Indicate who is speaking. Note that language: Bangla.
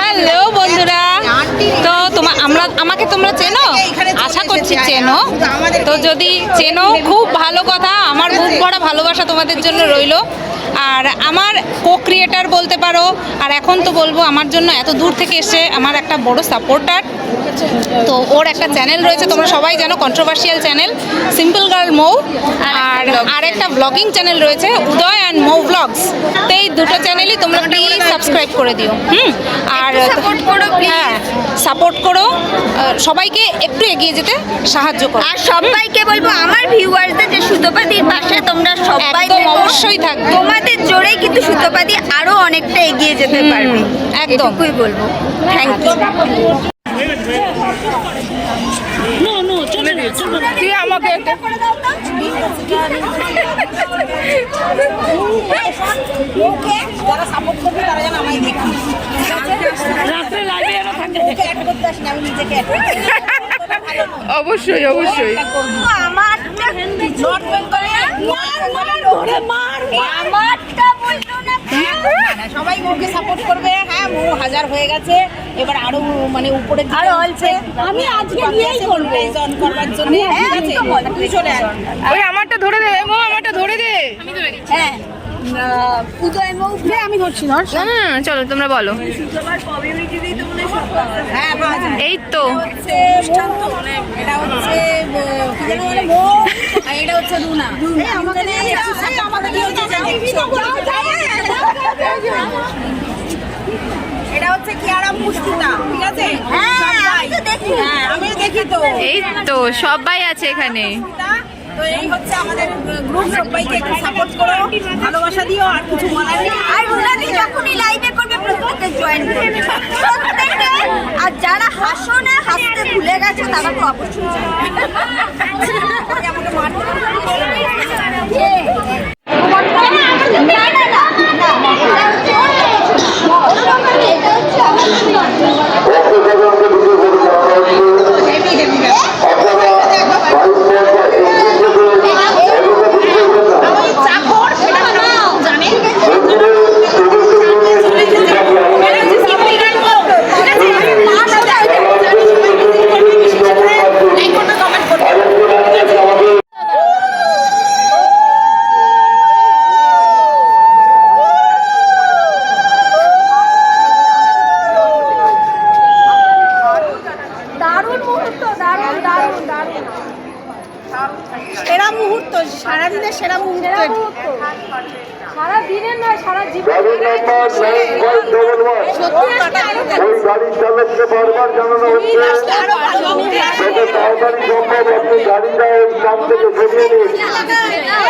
Speaker 1: হ্যালো, বন্ধুরা। তো তোমার আমরা আমাকে তোমরা চেনো? আশা করছি চেনো। তো যদি চেনো, খুব ভালো কথা। আমার বুক ভরা ভালোবাসা তোমাদের জন্য রইল। আর আমার কো ক্রিয়েটার বলতে পারো, আর এখন তো বলব, আমার জন্য এত দূর থেকে এসে আমার একটা বড় সাপোর্টার তো ওর একটা চ্যানেল রয়েছে, তোমরা সবাই জানো controversial channel simple girl Mou আর আর একটা ব্লগিং চ্যানেল রয়েছে উদয় অ্যান্ড মৌ ব্লগস তো এই দুটো চ্যানেলই তোমরা প্লিজ সাবস্ক্রাইব করে দিও। হুম? আর। হ্যাঁ সাপোর্ট করো। সবাইকে একটু এগিয়ে যেতে সাহায্য করো।
Speaker 2: আর সবাইকে বলব আমার ভিউয়ারদের যে সুতোপাতির পাশে তোমরা সবাই
Speaker 1: অবশ্যই থাকবে।
Speaker 2: তোমাদের জোরেই কিন্তু সুতোপাতি আরও অনেকটা এগিয়ে যেতে
Speaker 1: হুম,
Speaker 2: পারবে।
Speaker 1: একদম।
Speaker 2: এটুকুই বলব। থ্যাংক ইউ
Speaker 1: তুই আমাকে
Speaker 3: যারা সাপোর্ট করবে তারা যেন আমায় দেখি ওকে add করতে আসিনি, আমি নিজেকে add করতে আসি।
Speaker 1: অবশ্যই অবশ্যই
Speaker 3: আমার নর্থ বেঙ্গলে মার, মার, ওরে মার, মার।
Speaker 2: আমারটা বলল না
Speaker 3: না, না, সবাই ওকে সাপোর্ট করবে। হ্যাঁ মৌ হাজার হয়ে গেছে। এবার আরও মানে উপরে
Speaker 2: আরও অল্প
Speaker 3: আমি আজকে দিয়েই করব অন করবার জন্য। ঠিক আছে তুই চলে আয়।
Speaker 1: ওই আমারটা ধরে দে মো আমারটা ধরে দে।
Speaker 2: হ্যাঁ।
Speaker 3: আমি ধরছি না
Speaker 1: চলো তোমরা বলো।
Speaker 3: হ্যাঁ পাঁচ
Speaker 1: এই তো।
Speaker 3: হচ্ছে এটা হচ্ছে আহ, কি যেন বলে মৌ, আর এটা হচ্ছে আমাদের আমাদের এটা হচ্ছে কিয়ারা পুষ্পিতা ঠিক আছে?
Speaker 2: হ্যাঁ, আমি তো দেখি।
Speaker 3: হ্যাঁ আমিও দেখি তো।
Speaker 1: এই তো সবাই আছে এখানে।
Speaker 3: তো এই হচ্ছে আমাদের গ্রুপ সবাইকে একটু সাপোর্ট করো ভালোবাসা দিও আর কিছু বলার নেই।
Speaker 2: আর রুনাদি যখনই লাইভে করবে প্রত্যেককে জয়েন করবে। আর যারা হাসো না হাসতে ভুলে গেছে তারা তো অবশ্যই
Speaker 3: আমাকে মারতে সেরা মুহূর্ত সারাদিনের সেরা মুহূর্ত।
Speaker 4: সারা দিনের নয় সারা জীবন
Speaker 5: গাড়ি